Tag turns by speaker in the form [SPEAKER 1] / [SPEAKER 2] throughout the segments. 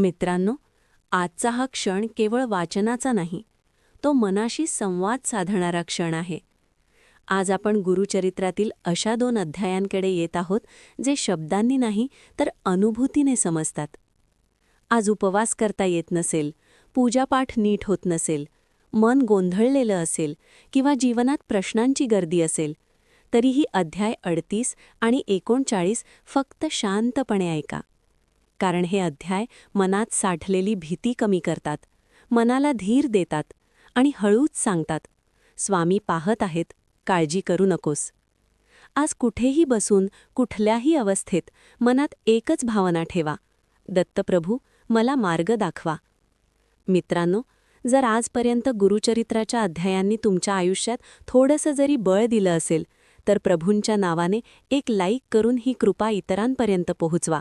[SPEAKER 1] मित्रांनो आजचा हा क्षण केवळ वाचनाचा नाही तो मनाशी संवाद साधणारा क्षण आहे. आज आपण गुरुचरित्रातील अशा दोन अध्यायांकडे येत आहोत जे शब्दांनी नाही तर अनुभूतीने समजतात. आज उपवास करता येत नसेल पूजापाठ नीट होत नसेल मन गोंधळलेलं असेल किंवा जीवनात प्रश्नांची गर्दी असेल तरीही अध्याय अडतीस आणि एकोणचाळीस फक्त शांतपणे ऐका. कारण हे अध्याय मनात साठलेली भीती कमी करतात मनाला धीर देतात आणि हळूच सांगतात स्वामी पाहत आहेत काळजी करू नकोस. आज कुठेही बसून कुठल्याही अवस्थेत मनात एकच भावना ठेवा. दत्तप्रभू मला मार्ग दाखवा. मित्रांनो जर आजपर्यंत गुरुचरित्राच्या अध्यायांनी तुमच्या आयुष्यात थोडंसं जरी बळ दिलं असेल तर प्रभूंच्या नावाने एक लाईक करून ही कृपा इतरांपर्यंत पोहोचवा.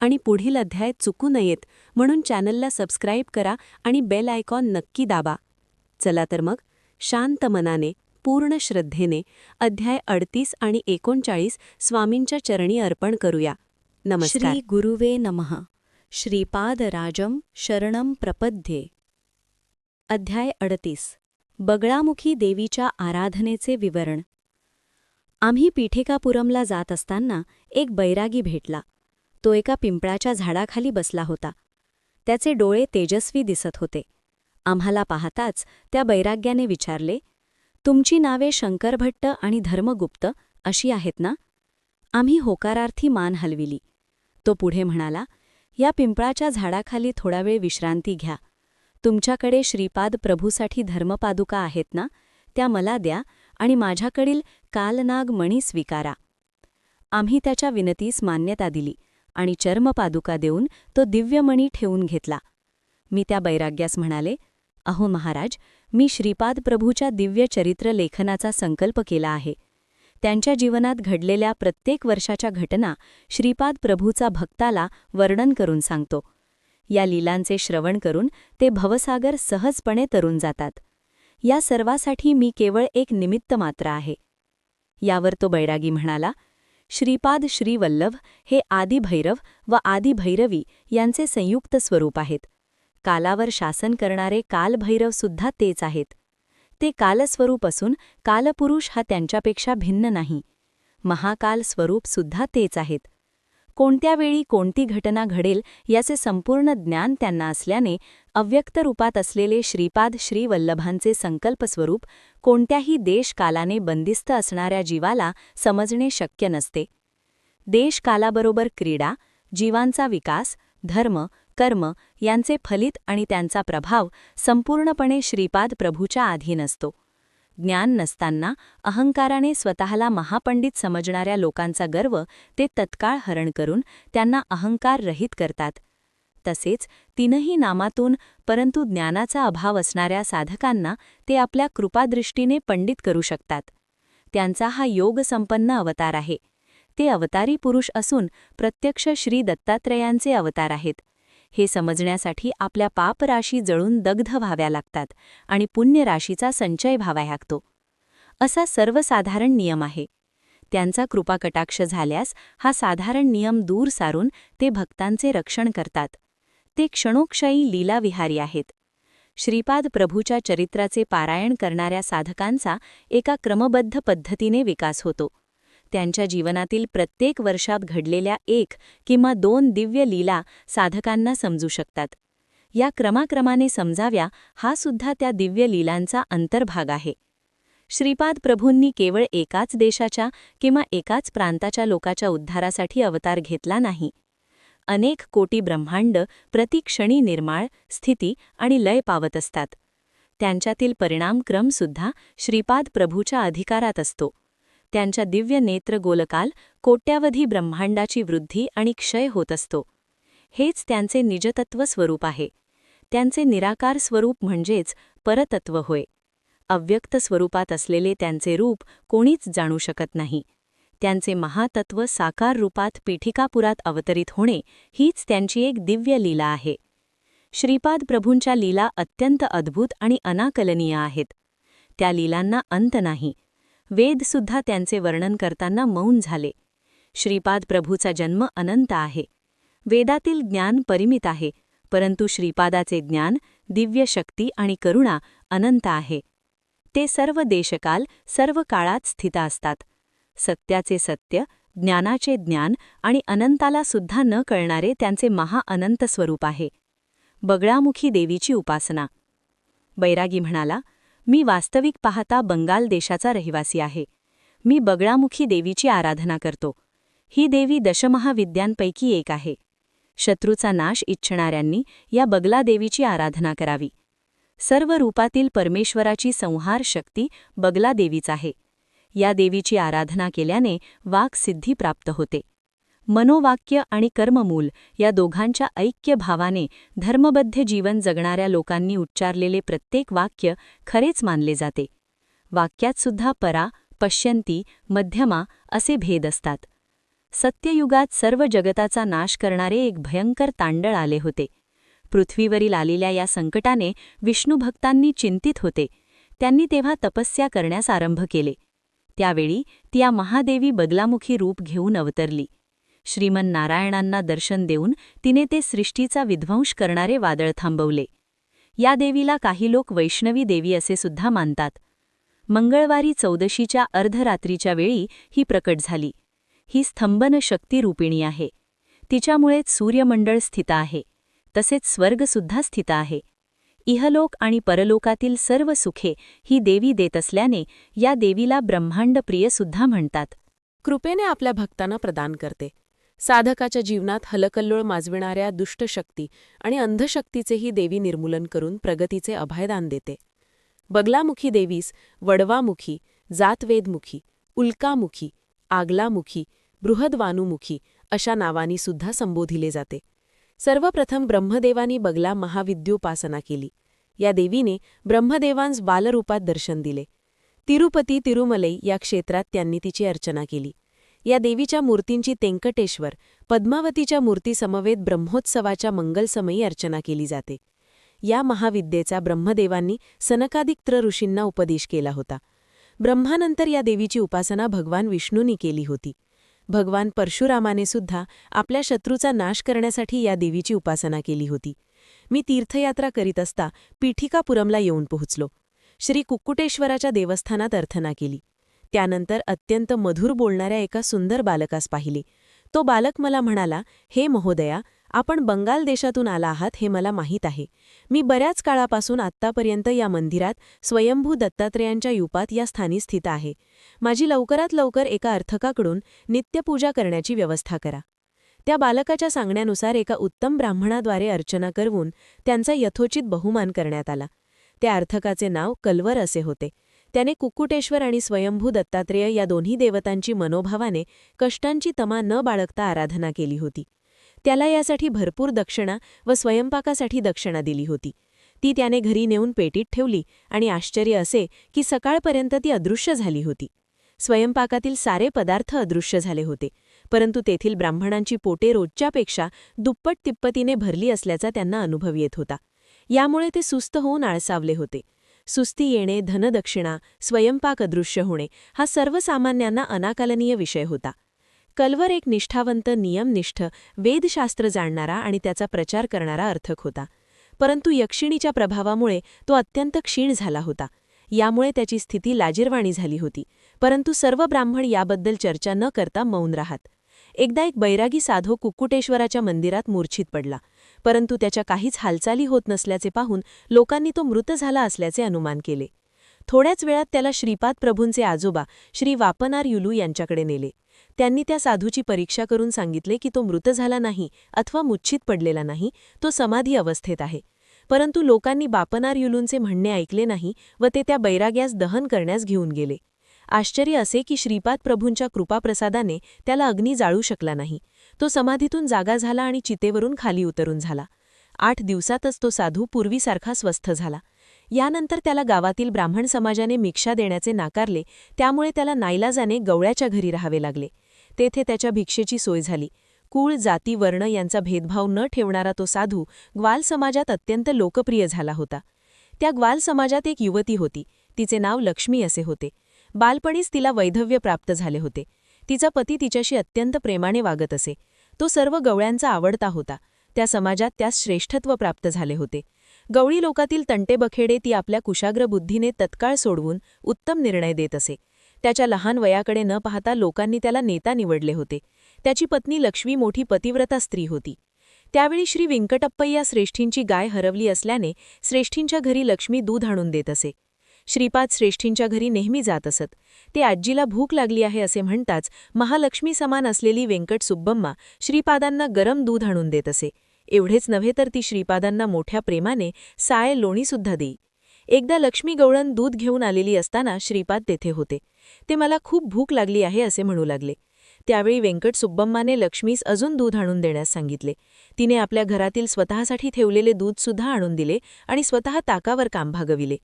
[SPEAKER 1] आणि पुढील अध्याय चुकू नयेत म्हणून चॅनलला सबस्क्राईब करा आणि बेल आयकॉन नक्की दाबा. चला तर मग शांत मनाने पूर्ण श्रद्धेने अध्याय अडतीस आणि एकोणचाळीस स्वामींच्या चरणी अर्पण करूया. नमस्कार.
[SPEAKER 2] श्री गुरुवे नमः. श्रीपादराजम शरणम प्रपद्ये. अध्याय अडतीस. बगळामुखी देवीच्या आराधनेचे विवरण. आम्ही पीठेकापुरमला जात असताना एक बैरागी भेटला. तो एका पिंपळाच्या झाडाखाली बसला होता. त्याचे डोळे तेजस्वी दिसत होते. आम्हाला पाहताच त्या बैराग्याने विचारले तुमची नावे शंकरभट्ट आणि धर्मगुप्त अशी आहेत ना? आम्ही होकारार्थी मान हलविली. तो पुढे म्हणाला या पिंपळाच्या झाडाखाली थोडा वेळ विश्रांती घ्या. तुमच्याकडे श्रीपाद प्रभूसाठी धर्मपादुका आहेत ना? त्या मला द्या आणि माझ्याकडील कालनाग मणी स्वीकारा. आम्ही त्याच्या विनतीस मान्यता दिली. आणि चर्मपादुका देऊन तो दिव्यमणी ठेवून घेतला. मी त्या बैराग्यास म्हणाले अहो महाराज मी श्रीपाद प्रभूच्या दिव्य चरित्र लेखनाचा संकल्प केला आहे. त्यांच्या जीवनात घडलेल्या प्रत्येक वर्षाच्या घटना श्रीपाद प्रभूचा भक्ताला वर्णन करून सांगतो. या लीलांचे श्रवण करून ते भवसागर सहजपणे तरून जातात. या सर्वासाठी मी केवळ एक निमित्त मात्र आहे. यावर तो बैरागी म्हणाला श्रीपाद श्रीवल्लभ हे आदिभैरव व आदिभैरवी यांचे संयुक्त स्वरूप आहेत. कालावर शासन करणारे कालभैरवसुद्धा तेच आहेत. ते कालस्वरूप असून कालपुरुष हा त्यांच्यापेक्षा भिन्न नाही. महाकाल स्वरूपसुद्धा तेच आहेत. कोणत्या वेळी कोणती घटना घडेल याचे संपूर्ण ज्ञान त्यांना असल्याने अव्यक्त रूपात असलेले श्रीपाद श्रीवल्लभांचे संकल्पस्वरूप कोणत्याही देशकालाने बंदिस्त असणाऱ्या जीवाला समजणे शक्य नसते. देशकालाबरोबर क्रीडा जीवांचा विकास धर्म कर्म यांचे फलित आणि त्यांचा प्रभाव संपूर्णपणे श्रीपाद प्रभूच्या अधीन असतो ज्ञान नसताना अहंकाराने स्वतःला महापंडित समजणाऱ्या लोकांचा गर्व ते तत्काळ हरण करून त्यांना अहंकार रहित करतात. तसेच तीनही नामातून परंतु ज्ञानाचा अभाव असणाऱ्या साधकांना ते आपल्या कृपादृष्टीने पंडित करू शकतात. त्यांचा हा योगसंपन्न अवतार आहे. ते अवतारी पुरुष असून प्रत्यक्ष श्री दत्तात्रयांचे अवतार आहेत. हे समजण्यासाठी आपल्या पापराशी जळून दग्ध व्हाव्या लागतात आणि पुण्यराशीचा संचय व्हावा लागतो. असा सर्वसाधारण नियम आहे. त्यांचा कृपाकटाक्ष झाल्यास हा साधारण नियम दूर सारून ते भक्तांचे रक्षण करतात. ते क्षणोक्षयी लीलाविहारी आहेत. श्रीपाद प्रभूच्या चरित्राचे पारायण करणाऱ्या साधकांचा एका क्रमबद्ध पद्धतीने विकास होतो. त्यांच्या जीवनातील प्रत्येक वर्षात घडलेल्या एक किंवा दोन दिव्य लीला साधकांना समजू शकतात. या क्रमाक्रमाने समजाव्या हा सुद्धा त्या दिव्य लीलांचा अंतर्भाग आहे. श्रीपाद प्रभूंनी केवळ एकाच देशाच्या किंवा एकाच प्रांताच्या लोकाच्या उद्धारासाठी अवतार घेतला नाही. अनेक कोटी ब्रह्मांड प्रतिक्षणी निर्माळ स्थिती आणि लय पावत असतात. त्यांच्यातील परिणामक्रमसुद्धा श्रीपाद प्रभूच्या अधिकारात असतो. त्यांच्या दिव्य नेत्र गोलकाल कोट्यावधी ब्रह्मांडाची वृद्धी आणि क्षय होत असतो. हेच त्यांचे निजतत्व स्वरूप आहे. त्यांचे निराकार स्वरूप म्हणजेच परतत्व होय. अव्यक्त स्वरूपात असलेले त्यांचे रूप कोणीच जाणू शकत नाही. त्यांचे महातत्व साकार रूपात पीठिकापुरात अवतरित होणे हीच त्यांची एक दिव्य लीला आहे. श्रीपाद प्रभूंच्या लीला अत्यंत अद्भुत आणि अनाकलनीय आहेत. त्या लीलांना अंत नाही वेदसुद्धा त्यांचे वर्णन करताना मौन झाले. श्रीपाद प्रभूचा जन्म अनंत आहे. वेदातील ज्ञान परिमित आहे परंतु श्रीपादाचे ज्ञान दिव्य शक्ती आणि करुणा अनंत आहे. ते सर्व देशकाल सर्व काळात स्थित असतात. सत्याचे सत्य ज्ञानाचे ज्ञान आणि अनंताला सुद्धा न कळणारे त्यांचे महाअनंत स्वरूप आहे. बगळामुखी देवीची उपासना. बैरागी म्हणाला मी वास्तविक पाहता बंगाल देशाचा रहिवासी आहे. मी बगळामुखी देवीची आराधना करतो. ही देवी दशमहाविद्यांपैकी एक आहे. शत्रूचा नाश इच्छणाऱ्यांनी या बगला देवीची आराधना करावी. सर्व रूपातील परमेश्वराची संहार शक्ती बगला देवीच आहे. या देवीची आराधना केल्याने वाक सिद्धी प्राप्त होते. मनोवाक्य आणि कर्ममूल या दोघांच्या ऐक्य भावाने धर्मबद्ध जीवन जगणाऱ्या लोकांनी उच्चारलेले प्रत्येक वाक्य खरेच मानले जाते. वाक्यात सुद्धा परा पश्यंती मध्यमा असे भेद असतात. सत्ययुगात सर्व जगताचा नाश करणारे एक भयंकर तांडळ आले होते. पृथ्वीवरील आलेल्या या संकटाने विष्णुभक्तांनी चिंतित होते. त्यांनी तेव्हा तपस्या करण्यास आरंभ केले. त्यावेळी ती या महादेवी बदलामुखी रूप घेऊन अवतरली. श्रीमन नारायणांना दर्शन देऊन तिने ते सृष्टीचा विध्वंस करणारे वादळ थांबवले. या देवीला काही लोक वैष्णवी देवी असे सुद्धा मानतात. मंगळवारी चौदशीच्या अर्धरात्रीच्या वेळी ही प्रकट झाली. ही स्तंभन शक्ती रूपिणी आहे. तिच्यामुळेच सूर्यमंडळ स्थित आहे. तसेच स्वर्गसुद्धा स्थित आहे. इहलोक आणि परलोकातील सर्व सुखे ही देवी देत असल्याने या देवीला ब्रह्मांडप्रिय सुद्धा म्हणतात.
[SPEAKER 1] कृपेने आपल्या भक्तांना प्रदान करते. साधकाच्या जीवनात हलकल्लोळ माजविणाऱ्या दुष्टशक्ती आणि अंधशक्तीचेही देवी निर्मूलन करून प्रगतीचे अभयदान देते. बगलामुखी देवीस वडवामुखी जातवेदमुखी उल्कामुखी आगलामुखी बृहद्वानुमुखी अशा नावांनी सुद्धा संबोधिले जाते. सर्वप्रथम ब्रह्मदेवानी बगला महाविद्योपासना केली. या देवीने ब्रह्मदेवांस बालरूपात दर्शन दिले. तिरुपती तिरुमलई या क्षेत्रात त्यांनी तिची अर्चना केली. या देवीच्या मूर्तींची तेंकटेश्वर पद्मावतीच्या मूर्तीसमवेत ब्रह्मोत्सवाच्या मंगलसमयी अर्चना केली जाते. या महाविद्येचा ब्रह्मदेवांनी सनकादिक ऋषींना उपदेश केला होता. ब्रह्मानंतर या देवीची उपासना भगवान विष्णूंनी केली होती. भगवान परशुरामाने सुद्धा आपल्या शत्रूचा नाश करण्यासाठी या देवीची उपासना केली होती. मी तीर्थयात्रा करीत असता पीठिकापुरमला येऊन पोहोचलो. श्री कुक्कुटेश्वराच्या देवस्थानात अर्थना केली. त्यानंतर अत्यंत मधुर बोलणाऱ्या एका सुंदर बालकास पाहिली. तो बालक मला म्हणाला हे महोदया आपण बंगाल देशातून आला आहात हे मला माहीत आहे. मी बऱ्याच काळापासून आत्तापर्यंत या मंदिरात स्वयंभू दत्तात्रेयांच्या युपात या स्थानी स्थित आहे. माझी लवकरात लवकर एका अर्थकाकडून नित्यपूजा करण्याची व्यवस्था करा त्या बालकाच्या सांगण्यानुसार एका उत्तम ब्राह्मणाद्वारे अर्चना करवून त्यांचा यथोचित बहुमान करण्यात आला. त्या अर्थकाचे नाव कल्वर असे होते. त्याने कुक्कुटेश्वर आणि स्वयंभू दत्तात्रेय या दोन्ही देवतांची मनोभावाने कष्टांची तमा न बाळगता आराधना केली होती. त्याला यासाठी भरपूर दक्षिणा व स्वयंपाकासाठी दक्षिणा दिली होती. ती त्याने घरी नेऊन पेटीत ठेवली आणि आश्चर्य असे की सकाळपर्यंत ती अदृश्य झाली होती. स्वयंपाकातील सारे पदार्थ अदृश्य झाले होते परंतु तेथील ब्राह्मणांची पोटे रोजच्यापेक्षा दुप्पट तिप्पतीने भरली असल्याचा त्यांना अनुभव येत होता. यामुळे ते सुस्त होऊन आळसावले होते. सुस्ती येणे धनदक्षिणा स्वयंपाक अदृश्य होणे हा सर्वसामान्यांना अनाकलनीय विषय होता. कल्वर एक निष्ठावंत नियमनिष्ठ वेदशास्त्र जाणणारा आणि त्याचा प्रचार करणारा अर्थक होता. परंतु यक्षिणीच्या प्रभावामुळे तो अत्यंत क्षीण झाला होता. यामुळे त्याची स्थिती लाजीरवाणी झाली होती. परंतु सर्व ब्राह्मण याबद्दल चर्चा न करता मौन राहत. एकदा एक बैरागी साधो कुक्कुटेश्वराच्या मंदिरात मूर्छित पडला. परंतु त्याच्या काहीच हालचाली होत नसल्याचे पाहून लोकांनी तो मृत झाला असल्याचे अनुमान केले. थोड्याच वेळात त्याला श्रीपाद प्रभूंचे आजोबा श्री वापनार युलू यांच्याकडे नेले. त्यांनी त्या साधूची परीक्षा करून सांगितले की तो मृत झाला नाही अथवा मुच्छित पडलेला नाही तो समाधी अवस्थेत आहे. परंतु लोकांनी बापनार युलूंचे म्हणणे ऐकले नाही व ते त्या बैराग्यास दहन करण्यास घेऊन गेले. आश्चर्य असे की श्रीपाद प्रभूंच्या कृपाप्रसादाने त्याला अग्नी जाळू शकला नाही. तो समाधीतून जागा झाला आणि चितेवरून खाली उतरून झाला. आठ दिवसातच तो साधू पूर्वीसारखा स्वस्थ झाला. यानंतर त्याला गावातील ब्राह्मण समाजाने मिक्षा देण्याचे नाकारले त्यामुळे त्याला नाईलाजाने गवळ्याच्या घरी राहावे लागले. तेथे त्याच्या भिक्षेची सोय झाली. कुळ जाती वर्ण यांचा भेदभाव न ठेवणारा तो साधू ग्वाल समाजात अत्यंत लोकप्रिय झाला होता. त्या ग्वाल समाजात एक युवती होती. तिचे नाव लक्ष्मी असे होते. बालपणीच तिला वैधव्य प्राप्त झाले होते. तिचा पती तिच्याशी अत्यंत प्रेमाने वागत असे. तो सर्व गवळ्यांचा आवडता होता.
[SPEAKER 3] त्या समाजात त्यास श्रेष्ठत्व प्राप्त झाले होते. गवळी लोकातील तंटेबखेडे ती आपल्या कुशाग्र बुद्धीने तत्काळ सोडवून उत्तम निर्णय देत असे. त्याच्या लहान वयाकडे न पाहता लोकांनी त्याला नेता निवडले होते. त्याची पत्नी लक्ष्मी मोठी पतिव्रता स्त्री होती. त्यावेळी श्री व्यंकटप्पय्या श्रेष्ठींची गाय हरवली असल्याने श्रेष्ठींच्या घरी लक्ष्मी दूध आणून देत असे. श्रीपाद श्रेष्ठींच्या घरी नेहमी जात असत. ते आजीला भूक लागली आहे असे म्हणताच महालक्ष्मी समान असलेली व्यंकट सुब्बम्मा श्रीपादांना गरम दूध आणून देत असे. एवढेच नव्हे तर ती श्रीपादांना मोठ्या प्रेमाने साय लोणीसुद्धा देई. एकदा लक्ष्मी गवळण दूध घेऊन आलेली असताना श्रीपाद तेथे होते. ते मला खूप भूक लागली आहे असे म्हणू लागले. त्यावेळी व्यंकट सुब्बम्माने लक्ष्मीस अजून दूध आणून देण्यास सांगितले. तिने आपल्या घरातील स्वतःसाठी ठेवलेले दूधसुद्धा आणून दिले आणि स्वतः ताकावर काम भागविले.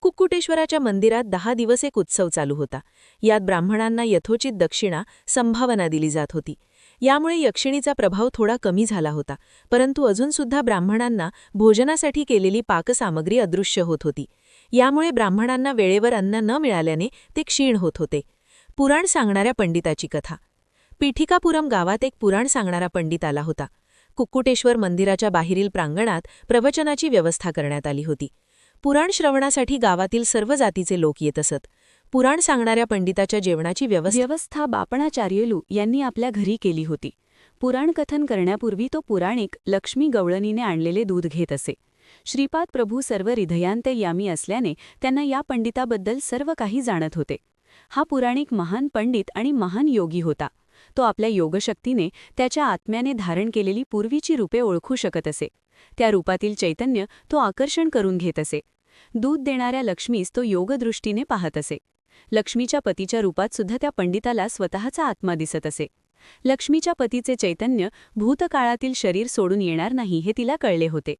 [SPEAKER 3] कुक्कुटेश्वराच्या मंदिरात दहा दिवस एक उत्सव चालू होता. यात ब्राह्मणांना यथोचित दक्षिणा संभावना दिली जात होती. यामुळे यक्षिणीचा प्रभाव थोडा कमी झाला होता परंतु अजूनसुद्धा ब्राह्मणांना भोजनासाठी केलेली पाकसामग्री अदृश्य होत होती. यामुळे ब्राह्मणांना वेळेवर अन्न न मिळाल्याने ते क्षीण होत होते. पुराण सांगणाऱ्या पंडिताची कथा. पीठिकापुरम गावात एक पुराण सांगणारा पंडित आला होता. कुक्कुटेश्वर मंदिराच्या बाहेरील प्रांगणात प्रवचनाची व्यवस्था करण्यात आली होती. पुराण श्रवणासाठी गावातील सर्व जातीचे लोक येत असत. पुराण सांगणाऱ्या पंडिताच्या जेवणाची व्यवस्था
[SPEAKER 2] बापणाचार्यलू यांनी आपल्या घरी केली होती. पुराणकथन करण्यापूर्वी तो पुराणिक लक्ष्मी गवळणीने आणलेले दूध घेत असे. श्रीपाद प्रभू सर्व हृदयांते यामी असल्याने त्यांना या पंडिताबद्दल सर्व काही जाणत होते. हा पुराणिक महान पंडित आणि महान योगी होता. तो आपल्या योगशक्तीने त्याच्या आत्म्याने धारण केलेली पूर्वीची रूपे ओळखू शकत असे. त्या रूपातील चैतन्य तो आकर्षण करून घेत असे. दूध देणाऱ्या लक्ष्मीस तो योगदृष्टीने पाहत असे. लक्ष्मीच्या पतीच्या रूपात सुद्धा त्या पंडिताला स्वतःचा आत्मा दिसत असे. लक्ष्मीच्या पतीचे चैतन्य भूतकाळातील शरीर सोडून येणार नाही हे तिला कळले होते.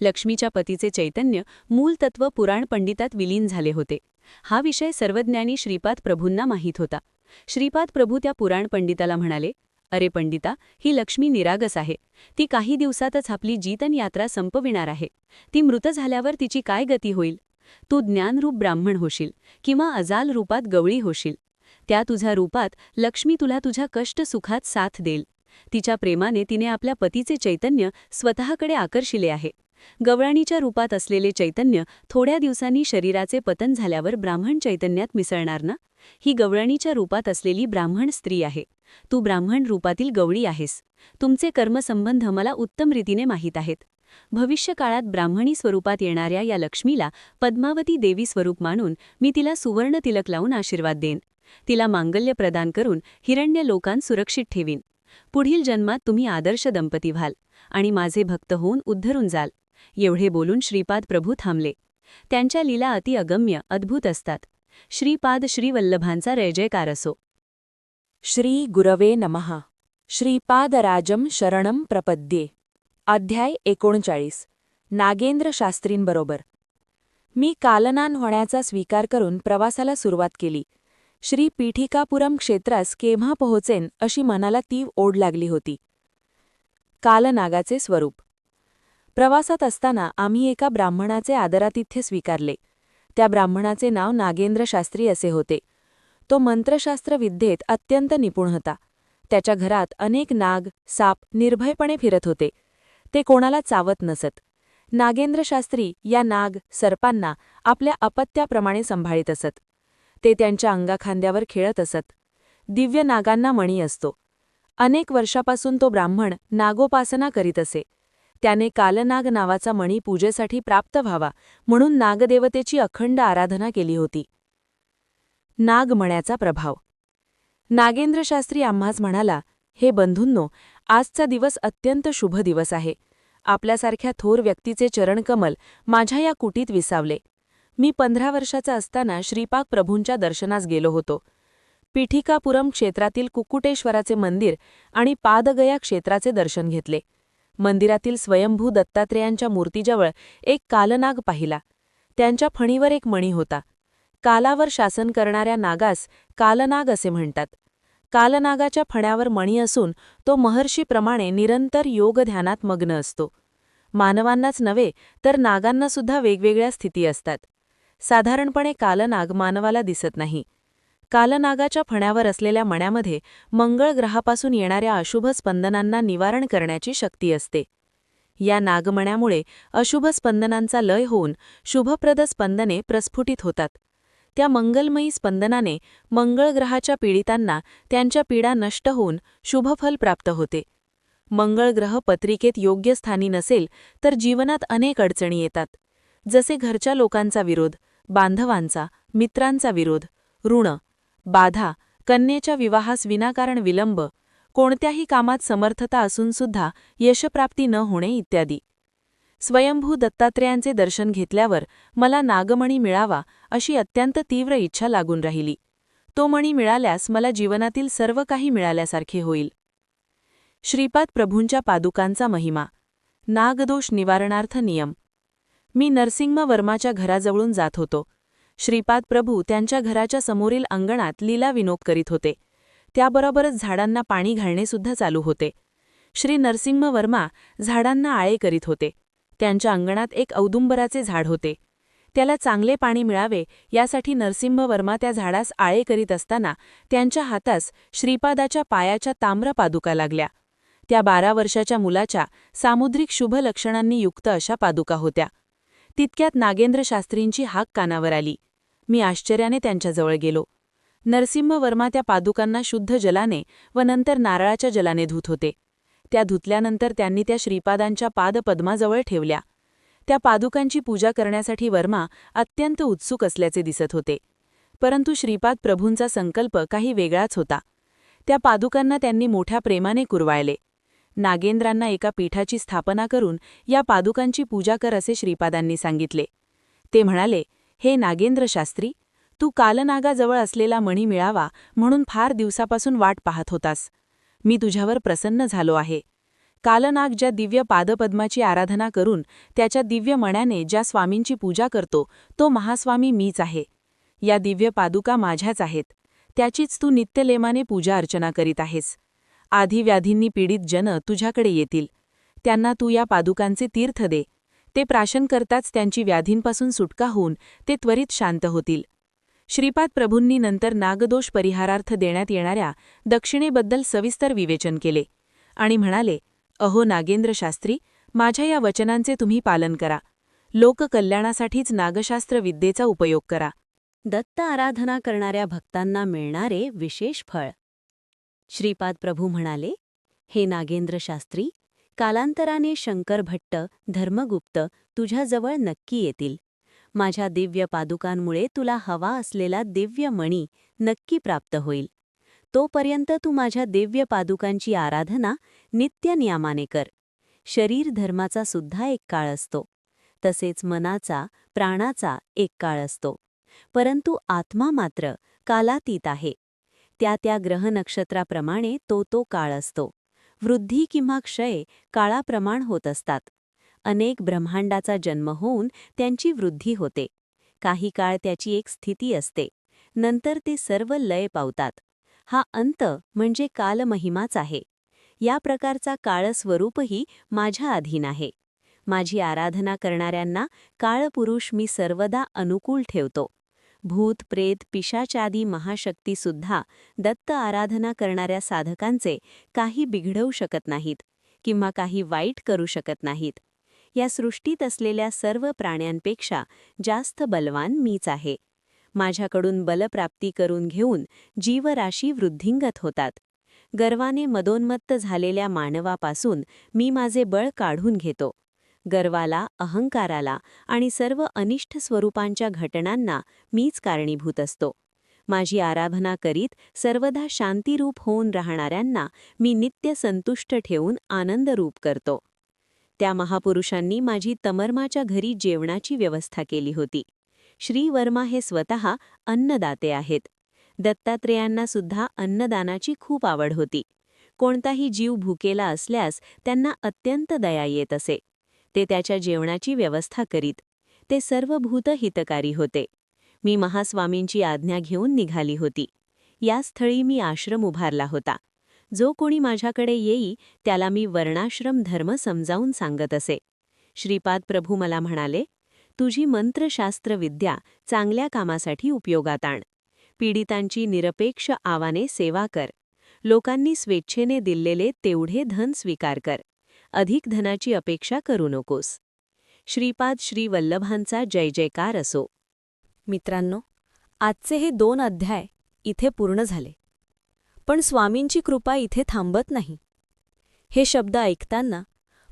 [SPEAKER 2] लक्ष्मीच्या पतीचे चैतन्य मूल तत्व पुराण पंडितात विलीन झाले होते. हा विषय सर्वज्ञानी श्रीपाद प्रभूंना माहीत होता. श्रीपाद प्रभू त्या पुराण पंडिताला म्हणाले अरे पंडिता ही लक्ष्मी निरागस आहे. ती काही दिवसातच आपली जीतन यात्रा संपविणार आहे. ती मृत झाल्यावर तिची काय गती होईल? तू ज्ञानरूप ब्राह्मण होशील किंवा अजाल रूपात गवळी होशील. त्या तुझ्या रूपात लक्ष्मी तुला तुझ्या कष्ट सुखात साथ देईल. तिच्या प्रेमाने तिने आपल्या पतीचे चैतन्य स्वतःकडे आकर्षिले आहे. गवळणीच्या रूपात असलेले चैतन्य थोड्या दिवसांनी शरीराचे पतन झाल्यावर ब्राह्मण चैतन्यात मिसळणार ना? ही गवळणीच्या रूपात असलेली ब्राह्मण स्त्री आहे. तू ब्राह्मण रूपातील गवळी आहेस. तुमचे कर्मसंबंध मला उत्तम रीतीने माहीत आहेत. भविष्यकाळात ब्राह्मणी स्वरूपात येणाऱ्या या लक्ष्मीला पद्मावती देवी स्वरूप मानून मी तिला सुवर्ण तिलक लावून आशीर्वाद देईन. तिला मांगल्य प्रदान करून हिरण्य लोकांत सुरक्षित ठेवीन. पुढील जन्मात तुम्ही आदर्श दंपती व्हाल आणि माझे भक्त होऊन उद्धरून जाल. एवढे बोलून श्रीपाद प्रभू थांबले. त्यांच्या लीला अति अगम्य अद्भुत असतात. श्रीपाद श्रीवल्लभांचा जयजयकार असो.
[SPEAKER 1] श्री गुरवे नमः. श्रीपादराजम शरणम प्रपद्ये. अध्याय एकोणचाळीस. नागेंद्र शास्त्रींबरोबर. मी कालनान होण्याचा स्वीकार करून प्रवासाला सुरुवात केली. श्री पीठिकापुरम क्षेत्रास केव्हा पोहोचेन अशी मनाला तीव ओढ लागली होती. कालनागाचे स्वरूप. प्रवासात असताना आम्ही एका ब्राह्मणाचे आदरातिथ्य स्वीकारले. त्या ब्राह्मणाचे नाव नागेंद्र शास्त्री असे होते. तो मंत्रशास्त्र विद्येत अत्यंत निपुण होता. त्याच्या घरात अनेक नाग साप निर्भयपणे फिरत होते. ते कोणाला चावत नसत. नागेंद्र शास्त्री या नाग सर्पांना आपल्या अपत्याप्रमाणे सांभाळीत असत. ते त्यांच्या अंगाखांद्यावर खेळत असत. दिव्य नागांना मणी असतो. अनेक वर्षापासून तो ब्राह्मण नागोपासना करीत असे. त्याने कालनाग नावाचा मणी पूजेसाठी प्राप्त व्हावा म्हणून नागदेवतेची अखंड आराधना केली होती. नागमण्याचा प्रभाव. नागेंद्रशास्त्री आम्हाच म्हणाला हे बंधूंनो आजचा दिवस अत्यंत शुभ दिवस आहे. आपल्यासारख्या थोर व्यक्तीचे चरणकमल माझ्या या कुटीत विसावले. मी पंधरा वर्षाचा असताना श्रीपाक प्रभूंच्या दर्शनास गेलो होतो. पीठिकापुरम क्षेत्रातील कुक्कुटेश्वराचे मंदिर आणि पादगया क्षेत्राचे दर्शन घेतले. मंदिरातील स्वयंभू दत्तात्रेयांच्या मूर्तीजवळ एक कालनाग पाहिला. त्यांच्या फणीवर एक मणी होता. कालावर शासन करणाऱ्या नागास कालनाग असे म्हणतात. कालनागाच्या फण्यावर मणी असून तो महर्षीप्रमाणे निरंतर योगध्यानात मग्न असतो. मानवांनाच नव्हे तर नागांनासुद्धा वेगवेगळ्या स्थिती असतात. साधारणपणे कालनाग मानवाला दिसत नाही. कालनागाच्या फण्यावर असलेल्या मण्यामध्ये मंगळ ग्रहापासून येणाऱ्या अशुभ स्पंदनांना निवारण करण्याची शक्ती असते.
[SPEAKER 3] या नागमण्यामुळे अशुभ स्पंदनांचा लय होऊन शुभप्रद स्पंदने प्रस्फुटित होतात. त्या मंगलमयी स्पंदनाने मंगळ ग्रहाच्या पीडितांना त्यांच्या पीडा नष्ट होऊन शुभफल प्राप्त होते. मंगळ ग्रह पत्रिकेत योग्य स्थानी नसेल तर जीवनात अनेक अडचणी येतात. जसे घरच्या लोकांचा विरोध बांधवांचा मित्रांचा विरोध ऋण बाधा कन्येच्या विवाहास विनाकारण विलंब कोणत्याही कामात समर्थता असूनसुद्धा यशप्राप्ती न होणे इत्यादी. स्वयंभू दत्तात्रेयांचे दर्शन घेतल्यावर मला नागमणी मिळावा अशी अत्यंत तीव्र इच्छा लागून राहिली. तो मणी मिळाल्यास मला जीवनातील सर्व काही मिळाल्यासारखे होईल. श्रीपाद प्रभूंच्या पादुकांचा महिमा. नागदोष निवारणार्थ नियम. मी नरसिंह वर्माच्या घराजवळून जात होतो. श्रीपाद प्रभू त्यांच्या घराच्या समोरील अंगणात लीला विनोद करीत होते. त्याबरोबरच झाडांना पाणी घालणेसुद्धा चालू होते. श्री नरसिंह वर्मा झाडांना आळे करीत होते. त्यांच्या अंगणात एक औदुंबराचे झाड होते. त्याला चांगले पाणी मिळावे यासाठी नरसिंह वर्मा त्या झाडास आळे करीत असताना त्यांच्या हातास श्रीपादाच्या पायाच्या ताम्र पादुका लागल्या. त्या बारा वर्षाच्या मुलाच्या सामुद्रिक शुभ लक्षणांनी युक्त अशा पादुका होत्या. तितक्यात नागेंद्र शास्त्रींची हाक कानावर आली. मी आश्चर्याने त्यांच्याजवळ गेलो. नरसिंह वर्मा त्या पादुकांना शुद्ध जलाने व नंतर नारळाच्या जलाने धुत होते. त्या धुतल्यानंतर त्यांनी त्या श्रीपादांच्या पादपद्माजवळ ठेवल्या. त्या पादुकांची पूजा करण्यासाठी वर्मा अत्यंत उत्सुक असल्याचे दिसत होते. परंतु श्रीपाद प्रभूंचा संकल्प काही वेगळाच होता. त्या पादुकांना त्यांनी मोठ्या प्रेमाने कुरवाळले. नागेंद्रांना एका पीठाची स्थापना करून या पादुकांची पूजा कर असे श्रीपादांनी सांगितले. ते म्हणाले हे नागेंद्र शास्त्री तू कालनागाजवळ असलेला मणी मिळावा म्हणून फार दिवसापासून वाट पाहत होतास. मी तुझ्यावर प्रसन्न झालो आहे. कालनाग ज्या दिव्य पादपद्माची आराधना करून त्याच्या दिव्य मण्याने ज्या स्वामींची पूजा करतो तो महास्वामी मीच आहे. या दिव्य पादुका माझ्याच आहेत. त्याचीच तू नित्यलेमाने पूजा अर्चना करीत आहेस. आधी व्याधींनी पीडित जन तुझ्याकडे येतील. त्यांना तू या पादुकांचे तीर्थ दे. ते प्राशन करताच त्यांची व्याधींपासून सुटका होऊन ते त्वरित शांत होतील. श्रीपाद प्रभूंनी नंतर नागदोष परिहारार्थ देण्यात येणाऱ्या दक्षिणेबद्दल सविस्तर विवेचन केले. आणि म्हणाले अहो नागेंद्र शास्त्री माझ्या या वचनांचे तुम्ही पालन करा. लोककल्याणासाठीच नागशास्त्र विद्येचा उपयोग करा.
[SPEAKER 1] दत्त आराधना करणाऱ्या भक्तांना मिळणारे विशेष फळ. श्रीपाद प्रभू म्हणाले हे नागेंद्र शास्त्री कालांतराने शंकर भट्ट धर्मगुप्त तुझ्याजवळ नक्की येतील. माझ्या दिव्य पादुकांमुळे तुला हवा असलेला दिव्य मणी नक्की प्राप्त होईल. तोपर्यंत तू माझ्या दिव्य पादुकांची आराधना नित्यनियामाने कर. शरीर धर्माचा सुद्धा एक काळ असतो. तसेच मनाचा प्राणाचा एक काळ असतो. परंतु आत्मा मात्र कालातीत आहे. त्या त्या ग्रहनक्षत्राप्रमाणे तो तो काळ असतो. वृद्धी किंवा क्षय काळाप्रमाण होत असतात. अनेक ब्रह्मांडाचा जन्म होऊन त्यांची वृद्धी होते. काही काळ त्याची एक स्थिती असते. नंतर ते सर्व लय पावतात. हा अंत म्हणजे कालमहिमाच आहे. या प्रकारचा काळस्वरूपही माझ्या अधीन आहे. माझी आराधना करणाऱ्यांना काळपुरुष मी सर्वदा अनुकूल ठेवतो. भूत प्रेत पिशाचादी महाशक्तीसुद्धा दत्त आराधना करणाऱ्या साधकांचे काही बिघडवू शकत नाहीत किंवा काही वाईट करू शकत नाहीत. या सृष्टीत असलेल्या सर्व प्राण्यांपेक्षा जास्त बलवान मीच आहे. माझ्याकडून बलप्राप्ती करून घेऊन जीवराशी वृद्धिंगत होतात. गर्वाने मदोन्मत्त झालेल्या मानवापासून मी माझे बळ काढून घेतो. गर्वाला अहंकाराला आणि सर्व अनिष्ट स्वरूपांच्या घटनांना मीच कारणीभूत असतो. माझी आराधना करीत सर्वदा शांतिरूप होऊन राहणाऱ्यांना मी नित्य संतुष्ट ठेवून आनंदरूप करतो. त्या महापुरुषांनी माझी तमर्माच्या घरी जेवणाची व्यवस्था केली होती. श्री वर्मा हे स्वतः अन्नदाते आहेत. दत्तात्रेयांना सुद्धा अन्नदानाची खूप आवड होती. कोणताही जीव भुकेला असल्यास त्यांना अत्यंत दया येत असे. ते त्याच्या जेवणाची व्यवस्था करीत ते सर्व भूत हितकारी होते. मी महास्वामींची आज्ञा घेऊन निघाली होती. या स्थळी मी आश्रम उभारला होता. जो कोणी माझ्याकडे येई त्याला मी वर्णाश्रम धर्म समजावून सांगत असे. श्रीपाद प्रभू मला म्हणाले तुझी मंत्रशास्त्र विद्या चांगल्या कामासाठी उपयोगात आण. पीडितांची निरपेक्ष आवाने सेवा कर. लोकांनी स्वेच्छेने दिलेले तेवढे धन स्वीकार कर. अधिक धनाची अपेक्षा करू नकोस. श्रीपाद श्री वल्लभांचा जय जयकार असो.
[SPEAKER 2] मित्रांनो आजचे हे दोन अध्याय इथे पूर्ण झाले. पण स्वामींची कृपा इथे थांबत नाही. हे शब्द ऐकताना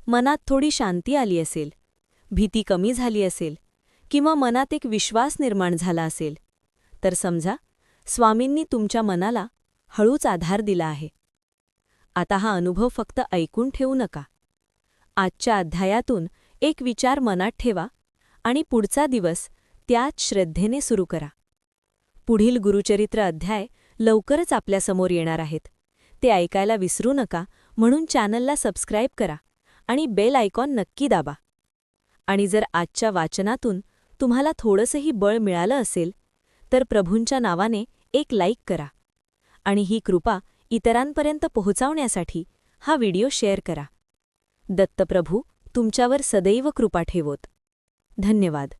[SPEAKER 2] मनात थोडी शांती आली असेल भीती कमी झाली असेल किंवा मनात एक विश्वास निर्माण झाला असेल तर समजा स्वामींनी तुमच्या मनाला हळूच आधार दिला आहे. आता हा अनुभव फक्त ऐकून ठेवू नका. आजच्या अध्यायातून एक विचार मनात ठेवा आणि पुढचा दिवस त्याच श्रद्धेने सुरू करा. पुढील गुरुचरित्र अध्याय लवकरच आपल्यासमोर येणार आहेत. ते ऐकायला विसरू नका म्हणून चॅनलला सबस्क्राईब करा आणि बेल आयकॉन नक्की दाबा. आणि जर आजच्या वाचनातून तुम्हाला थोडंसंही बळ मिळालं असेल तर प्रभूंच्या नावाने एक लाईक करा आणि ही कृपा इतरांपर्यंत पोहोचवण्यासाठी हा व्हिडिओ शेअर करा. दत्तप्रभू तुमच्यावर सदैव कृपा ठेवोत. धन्यवाद.